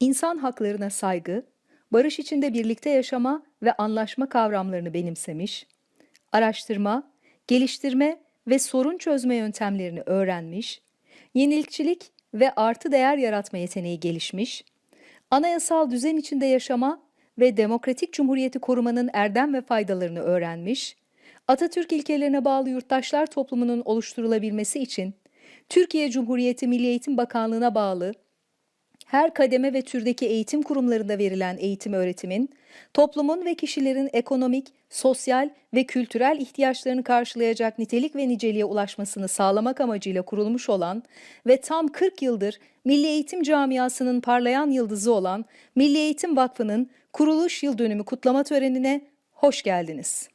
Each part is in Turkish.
insan haklarına saygı, barış içinde birlikte yaşama ve anlaşma kavramlarını benimsemiş, araştırma, geliştirme ve sorun çözme yöntemlerini öğrenmiş, yenilikçilik ve artı değer yaratma yeteneği gelişmiş, anayasal düzen içinde yaşama ve demokratik cumhuriyeti korumanın erdem ve faydalarını öğrenmiş, Atatürk ilkelerine bağlı yurttaşlar toplumunun oluşturulabilmesi için Türkiye Cumhuriyeti Milli Eğitim Bakanlığı'na bağlı her kademe ve türdeki eğitim kurumlarında verilen eğitim öğretimin, toplumun ve kişilerin ekonomik, sosyal ve kültürel ihtiyaçlarını karşılayacak nitelik ve niceliğe ulaşmasını sağlamak amacıyla kurulmuş olan ve tam 40 yıldır Milli Eğitim Camiası'nın parlayan yıldızı olan Milli Eğitim Vakfı'nın kuruluş yıl dönümü kutlama törenine hoş geldiniz.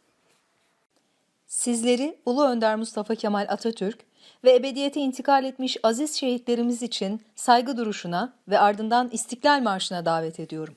Sizleri Ulu Önder Mustafa Kemal Atatürk ve ebediyete intikal etmiş aziz şehitlerimiz için saygı duruşuna ve ardından İstiklal Marşı'na davet ediyorum.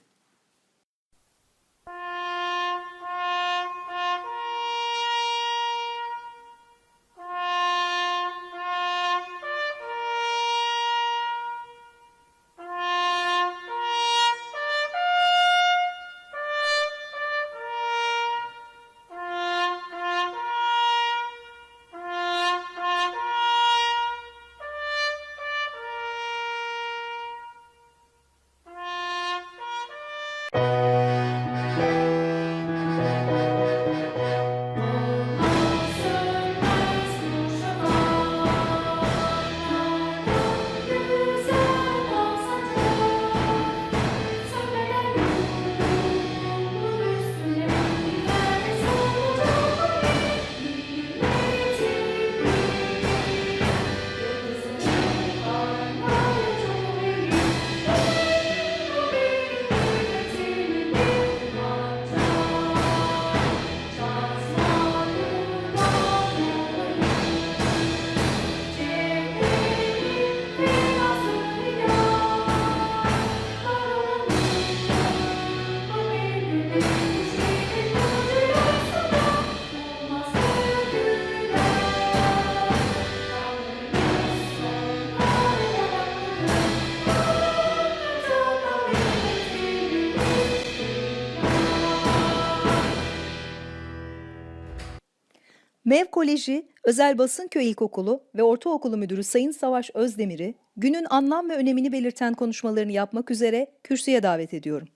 MEV Koleji, Özel Basınköy İlkokulu ve Ortaokulu Müdürü Sayın Savaş Özdemir'i günün anlam ve önemini belirten konuşmalarını yapmak üzere kürsüye davet ediyorum.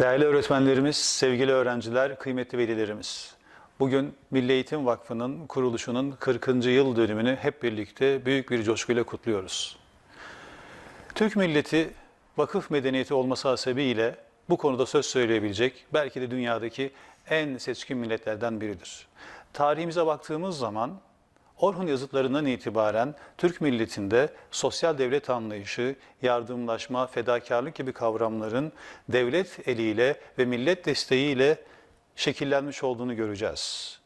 Değerli öğretmenlerimiz, sevgili öğrenciler, kıymetli velilerimiz. Bugün Milli Eğitim Vakfı'nın kuruluşunun 40. yıl dönümünü hep birlikte büyük bir coşkuyla kutluyoruz. Türk milleti vakıf medeniyeti olması hasebiyle bu konuda söz söyleyebilecek belki de dünyadaki en seçkin milletlerden biridir. Tarihimize baktığımız zaman Orhun yazıtlarından itibaren Türk milletinde sosyal devlet anlayışı, yardımlaşma, fedakarlık gibi kavramların devlet eliyle ve millet desteğiyle şekillenmiş olduğunu göreceğiz.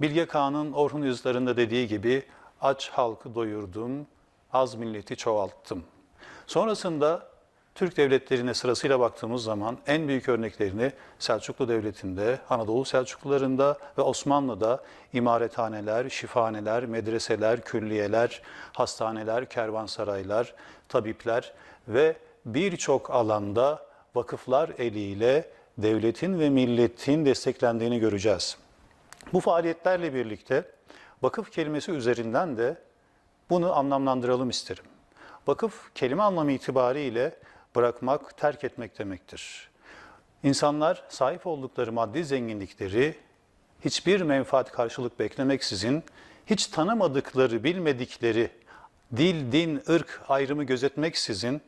Bilge Kağan'ın Orhun yazıtlarında dediği gibi aç halkı doyurdum, az milleti çoğalttım. Sonrasında Türk devletlerine sırasıyla baktığımız zaman en büyük örneklerini Selçuklu Devleti'nde, Anadolu Selçuklularında ve Osmanlı'da imarethaneler, şifaneler, medreseler, külliyeler, hastaneler, kervansaraylar, tabipler ve birçok alanda vakıflar eliyle devletin ve milletin desteklendiğini göreceğiz. Bu faaliyetlerle birlikte vakıf kelimesi üzerinden de bunu anlamlandıralım isterim. Vakıf kelime anlamı itibariyle bırakmak, terk etmek demektir. İnsanlar sahip oldukları maddi zenginlikleri hiçbir menfaat karşılık beklemeksizin hiç tanımadıkları, bilmedikleri dil, din, ırk ayrımı gözetmeksizin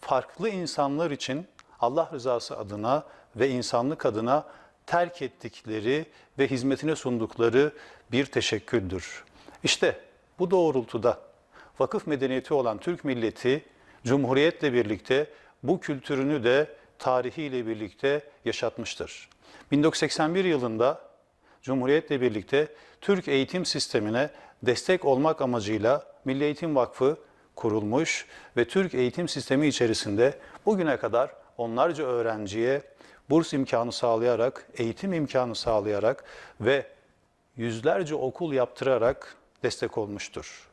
farklı insanlar için Allah rızası adına ve insanlık adına terk ettikleri ve hizmetine sundukları bir teşekküldür. İşte bu doğrultuda vakıf medeniyeti olan Türk milleti Cumhuriyetle birlikte bu kültürünü de tarihiyle birlikte yaşatmıştır. 1981 yılında Cumhuriyetle birlikte Türk eğitim sistemine destek olmak amacıyla Milli Eğitim Vakfı kurulmuş ve Türk eğitim sistemi içerisinde bugüne kadar onlarca öğrenciye burs imkanı sağlayarak, eğitim imkanı sağlayarak ve yüzlerce okul yaptırarak destek olmuştur.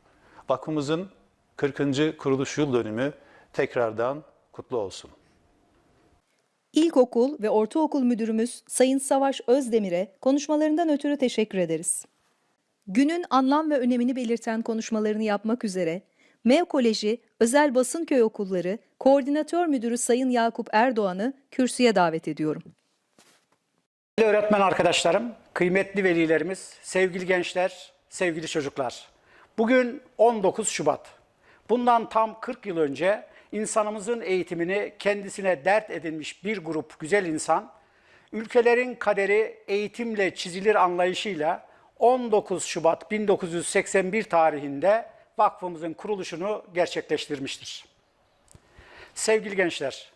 Vakfımızın 40. kuruluş yıl dönümü tekrardan kutlu olsun. İlkokul ve Ortaokul Müdürümüz Sayın Savaş Özdemir'e konuşmalarından ötürü teşekkür ederiz. Günün anlam ve önemini belirten konuşmalarını yapmak üzere MEV Koleji Özel Basın Köy Okulları Koordinatör Müdürü Sayın Yakup Erdoğan'ı kürsüye davet ediyorum. Değerli öğretmen arkadaşlarım, kıymetli velilerimiz, sevgili gençler, sevgili çocuklar. Bugün 19 Şubat. Bundan tam 40 yıl önce insanımızın eğitimini kendisine dert edinmiş bir grup güzel insan, ülkelerin kaderi eğitimle çizilir anlayışıyla 19 Şubat 1981 tarihinde vakfımızın kuruluşunu gerçekleştirmiştir. Sevgili gençler,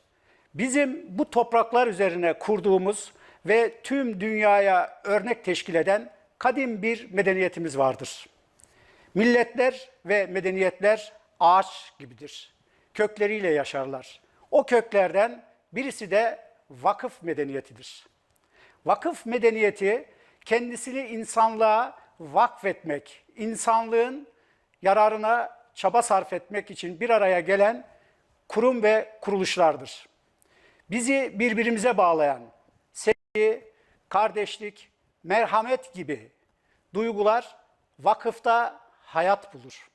bizim bu topraklar üzerine kurduğumuz ve tüm dünyaya örnek teşkil eden kadim bir medeniyetimiz vardır. Milletler ve medeniyetler ağaç gibidir. Kökleriyle yaşarlar. O köklerden birisi de vakıf medeniyetidir. Vakıf medeniyeti kendisini insanlığa vakfetmek, insanlığın yararına çaba sarf etmek için bir araya gelen kurum ve kuruluşlardır. Bizi birbirimize bağlayan sevgi, kardeşlik, merhamet gibi duygular vakıfta hayat bulur.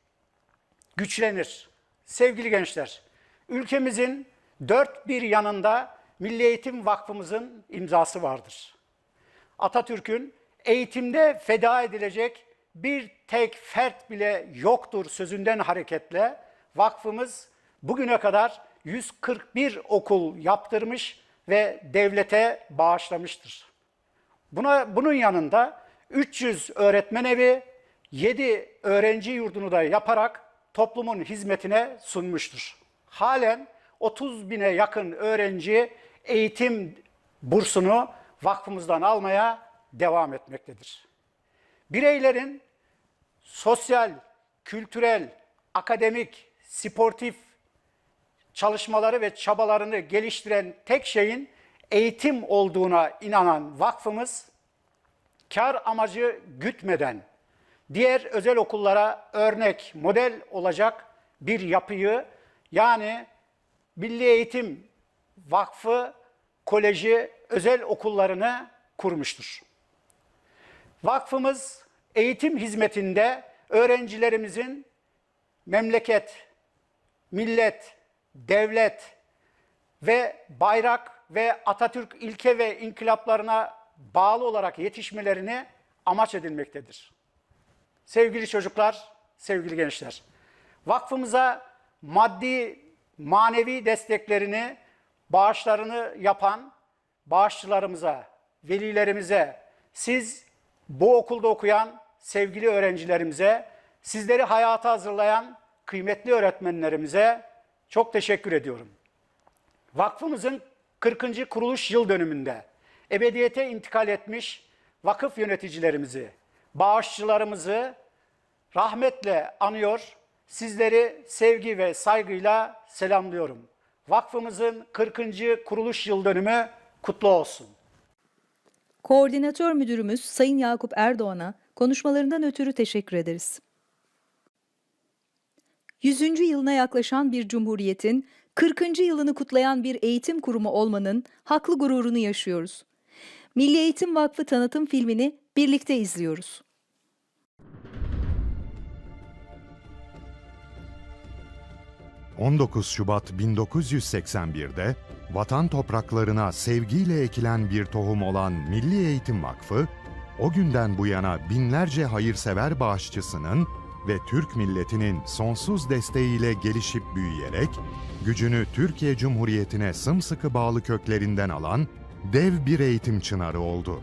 Güçlenir. Sevgili gençler, ülkemizin dört bir yanında Milli Eğitim Vakfımızın imzası vardır. Atatürk'ün eğitimde feda edilecek bir tek fert bile yoktur sözünden hareketle vakfımız bugüne kadar 141 okul yaptırmış ve devlete bağışlamıştır. Buna bunun yanında 300 öğretmen evi, 7 öğrenci yurdunu da yaparak toplumun hizmetine sunmuştur. Halen 30 bine yakın öğrenci eğitim bursunu vakfımızdan almaya devam etmektedir. Bireylerin sosyal, kültürel, akademik, sportif çalışmaları ve çabalarını geliştiren tek şeyin eğitim olduğuna inanan vakfımız kar amacı gütmeden diğer özel okullara örnek, model olacak bir yapıyı yani Milli Eğitim Vakfı Koleji özel okullarını kurmuştur. Vakfımız eğitim hizmetinde öğrencilerimizin memleket, millet, devlet ve bayrak ve Atatürk ilke ve inkılaplarına bağlı olarak yetişmelerini amaç edilmektedir. Sevgili çocuklar, sevgili gençler, vakfımıza maddi, manevi desteklerini, bağışlarını yapan bağışçılarımıza, velilerimize, siz bu okulda okuyan sevgili öğrencilerimize, sizleri hayata hazırlayan kıymetli öğretmenlerimize çok teşekkür ediyorum. Vakfımızın 40. kuruluş yıl dönümünde ebediyete intikal etmiş vakıf yöneticilerimizi, bağışçılarımızı rahmetle anıyor, sizleri sevgi ve saygıyla selamlıyorum. Vakfımızın 40. kuruluş yıl dönümü kutlu olsun. Koordinatör Müdürümüz Sayın Yakup Erdoğan'a konuşmalarından ötürü teşekkür ederiz. 100. yılına yaklaşan bir cumhuriyetin 40. yılını kutlayan bir eğitim kurumu olmanın haklı gururunu yaşıyoruz. Milli Eğitim Vakfı tanıtım filmini birlikte izliyoruz. ...19 Şubat 1981'de vatan topraklarına sevgiyle ekilen bir tohum olan Milli Eğitim Vakfı, o günden bu yana binlerce hayırsever bağışçısının ve Türk milletinin sonsuz desteğiyle gelişip büyüyerek, gücünü Türkiye Cumhuriyeti'ne sımsıkı bağlı köklerinden alan dev bir eğitim çınarı oldu.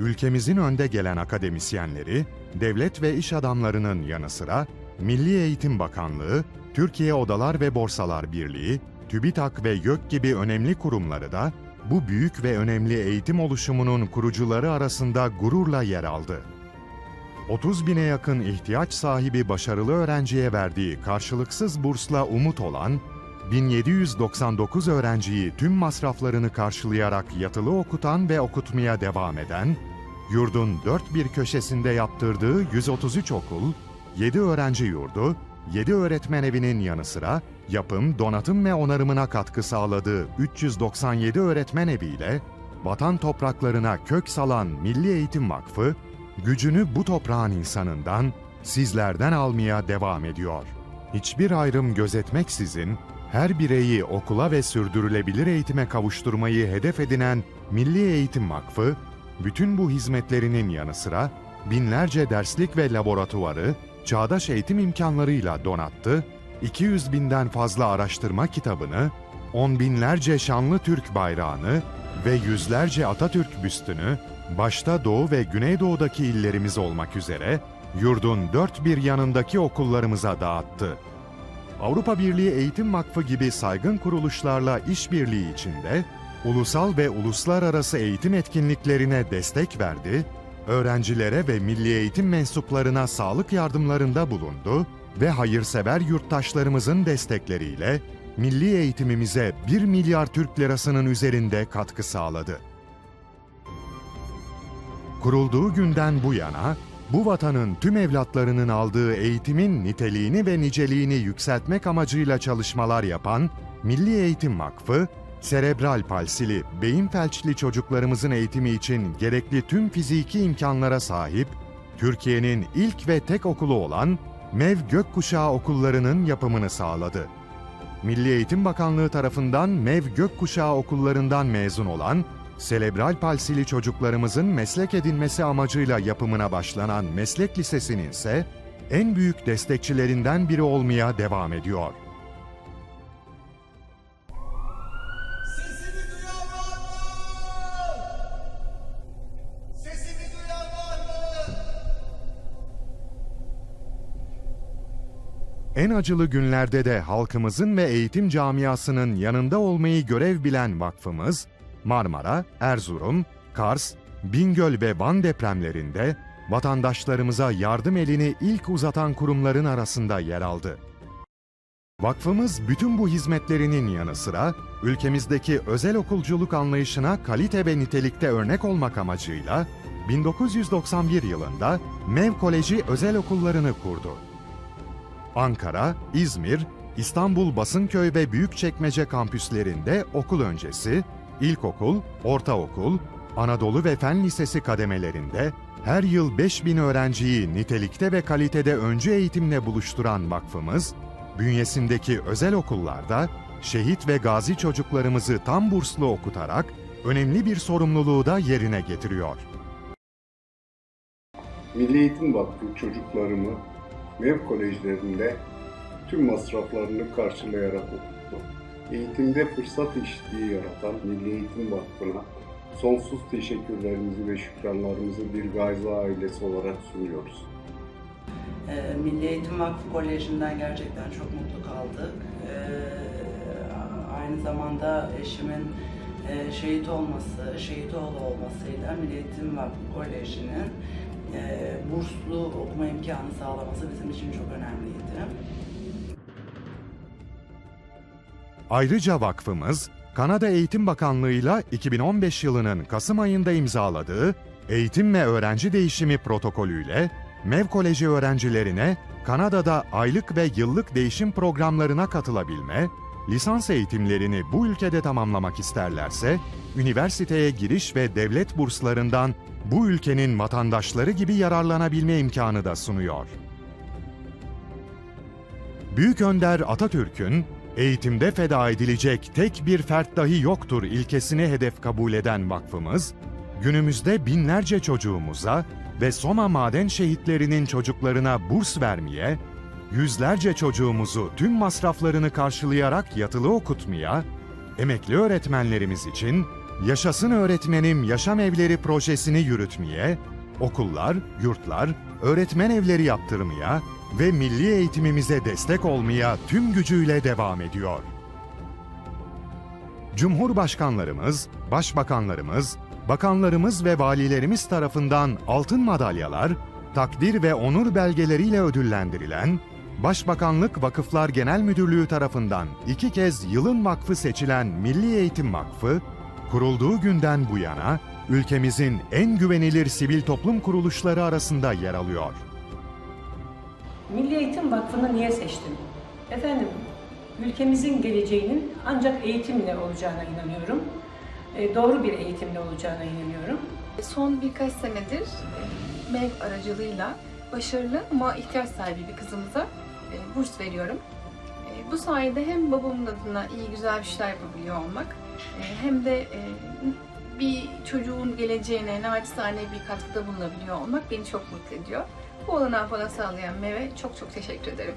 Ülkemizin önde gelen akademisyenleri, devlet ve iş adamlarının yanı sıra Milli Eğitim Bakanlığı, Türkiye Odalar ve Borsalar Birliği, TÜBİTAK ve YÖK gibi önemli kurumları da bu büyük ve önemli eğitim oluşumunun kurucuları arasında gururla yer aldı. 30 bine yakın ihtiyaç sahibi başarılı öğrenciye verdiği karşılıksız bursla umut olan, 1799 öğrenciyi tüm masraflarını karşılayarak yatılı okutan ve okutmaya devam eden, yurdun dört bir köşesinde yaptırdığı 133 okul, 7 öğrenci yurdu, 7 öğretmen evinin yanı sıra yapım, donatım ve onarımına katkı sağladığı 397 öğretmen eviyle vatan topraklarına kök salan Milli Eğitim Vakfı, gücünü bu toprağın insanından, sizlerden almaya devam ediyor. Hiçbir ayrım gözetmeksizin her bireyi okula ve sürdürülebilir eğitime kavuşturmayı hedef edinen Milli Eğitim Vakfı, bütün bu hizmetlerinin yanı sıra binlerce derslik ve laboratuvarı çağdaş eğitim imkanlarıyla donattı, 200 binden fazla araştırma kitabını, on binlerce şanlı Türk bayrağını ve yüzlerce Atatürk büstünü, başta Doğu ve Güneydoğu'daki illerimiz olmak üzere, yurdun dört bir yanındaki okullarımıza dağıttı. Avrupa Birliği Eğitim Vakfı gibi saygın kuruluşlarla işbirliği içinde ulusal ve uluslararası eğitim etkinliklerine destek verdi, öğrencilere ve milli eğitim mensuplarına sağlık yardımlarında bulundu ve hayırsever yurttaşlarımızın destekleriyle milli eğitimimize 1 milyar Türk lirasının üzerinde katkı sağladı. Kurulduğu günden bu yana bu vatanın tüm evlatlarının aldığı eğitimin niteliğini ve niceliğini yükseltmek amacıyla çalışmalar yapan Milli Eğitim Vakfı, serebral palsili, beyin felçli çocuklarımızın eğitimi için gerekli tüm fiziki imkanlara sahip, Türkiye'nin ilk ve tek okulu olan MEV Gökkuşağı okullarının yapımını sağladı. Milli Eğitim Bakanlığı tarafından MEV Gökkuşağı okullarından mezun olan Selebral palsili çocuklarımızın meslek edinmesi amacıyla yapımına başlanan meslek lisesinin ise en büyük destekçilerinden biri olmaya devam ediyor. En acılı günlerde de halkımızın ve eğitim camiasının yanında olmayı görev bilen vakfımız, Marmara, Erzurum, Kars, Bingöl ve Van depremlerinde vatandaşlarımıza yardım elini ilk uzatan kurumların arasında yer aldı. Vakfımız bütün bu hizmetlerinin yanı sıra ülkemizdeki özel okulculuk anlayışına kalite ve nitelikte örnek olmak amacıyla 1991 yılında MEV Koleji özel okullarını kurdu. Ankara, İzmir, İstanbul Basınköy ve Büyükçekmece kampüslerinde okul öncesi, ilkokul, ortaokul, Anadolu ve Fen Lisesi kademelerinde her yıl 5000 öğrenciyi nitelikte ve kalitede öncü eğitimle buluşturan vakfımız, bünyesindeki özel okullarda şehit ve gazi çocuklarımızı tam burslu okutarak önemli bir sorumluluğu da yerine getiriyor. Milli Eğitim Vakfı çocuklarımı MEV kolejlerinde tüm masraflarını karşılayarak okuttu. Eğitimde fırsat eşitliği yaratan Milli Eğitim Vakfı'na sonsuz teşekkürlerimizi ve şükranlarımızı bir gazi ailesi olarak sunuyoruz. Ee, Milli Eğitim Vakfı Koleji'nden gerçekten çok mutlu kaldık. Ee, Aynı zamanda eşimin e, şehit olması, şehit oğlu olmasıyla Milli Eğitim Vakfı Koleji'nin e, burslu okuma imkanı sağlaması bizim için çok önemliydi. Ayrıca vakfımız, Kanada Eğitim Bakanlığı'yla 2015 yılının Kasım ayında imzaladığı Eğitim ve Öğrenci Değişimi Protokolüyle MEV Koleji öğrencilerine Kanada'da aylık ve yıllık değişim programlarına katılabilme, lisans eğitimlerini bu ülkede tamamlamak isterlerse, üniversiteye giriş ve devlet burslarından bu ülkenin vatandaşları gibi yararlanabilme imkanı da sunuyor. Büyük Önder Atatürk'ün eğitimde feda edilecek tek bir fert dahi yoktur ilkesini hedef kabul eden vakfımız, günümüzde binlerce çocuğumuza ve Soma maden şehitlerinin çocuklarına burs vermeye, yüzlerce çocuğumuzu tüm masraflarını karşılayarak yatılı okutmaya, emekli öğretmenlerimiz için Yaşasın Öğretmenim Yaşam Evleri projesini yürütmeye, okullar, yurtlar, öğretmen evleri yaptırmaya ve milli eğitimimize destek olmaya tüm gücüyle devam ediyor. Cumhurbaşkanlarımız, başbakanlarımız, bakanlarımız ve valilerimiz tarafından altın madalyalar, takdir ve onur belgeleriyle ödüllendirilen, Başbakanlık Vakıflar Genel Müdürlüğü tarafından iki kez yılın vakfı seçilen Milli Eğitim Vakfı, kurulduğu günden bu yana ülkemizin en güvenilir sivil toplum kuruluşları arasında yer alıyor. Milli Eğitim Vakfı'nı niye seçtim? Efendim, ülkemizin geleceğinin ancak eğitimle olacağına inanıyorum. E, Doğru bir eğitimle olacağına inanıyorum. Son birkaç senedir e, MEV aracılığıyla başarılı ama ihtiyaç sahibi bir kızımıza e, burs veriyorum. Bu sayede hem babamın adına iyi güzel bir şeyler yapabiliyor olmak hem de bir çocuğun geleceğine naçizane bir katkıda bulunabiliyor olmak beni çok mutlu ediyor. Bu olanağı bana sağlayan MEV'e çok çok teşekkür ederim.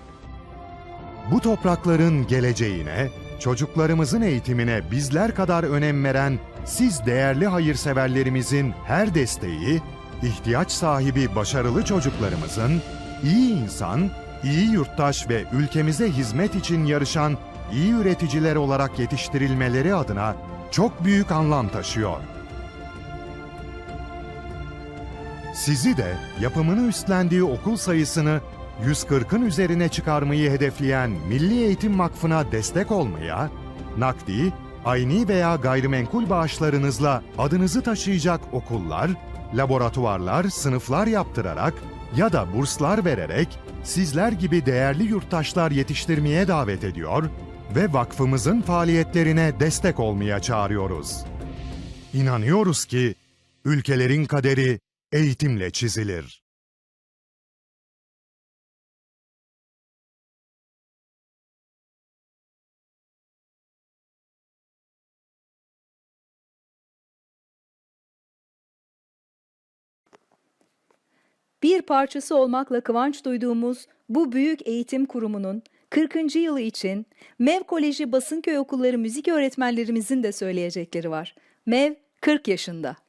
Bu toprakların geleceğine, çocuklarımızın eğitimine bizler kadar önem veren siz değerli hayırseverlerimizin her desteği, ihtiyaç sahibi başarılı çocuklarımızın iyi insan, iyi yurttaş ve ülkemize hizmet için yarışan iyi üreticiler olarak yetiştirilmeleri adına çok büyük anlam taşıyor. Sizi de yapımını üstlendiği okul sayısını 140'ın üzerine çıkarmayı hedefleyen Milli Eğitim Vakfı'na destek olmaya, nakdi, ayni veya gayrimenkul bağışlarınızla adınızı taşıyacak okullar, laboratuvarlar, sınıflar yaptırarak ya da burslar vererek sizler gibi değerli yurttaşlar yetiştirmeye davet ediyor ve vakfımızın faaliyetlerine destek olmaya çağırıyoruz. İnanıyoruz ki ülkelerin kaderi eğitimle çizilir. Bir parçası olmakla kıvanç duyduğumuz bu büyük eğitim kurumunun 40. yılı için MEV Koleji Basınköy Okulları müzik öğretmenlerimizin de söyleyecekleri var. MEV 40 yaşında.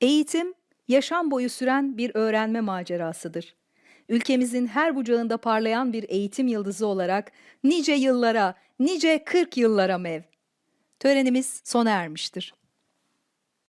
Eğitim, yaşam boyu süren bir öğrenme macerasıdır. Ülkemizin her bucağında parlayan bir eğitim yıldızı olarak nice yıllara, nice 40 yıllara mev. Törenimiz sona ermiştir.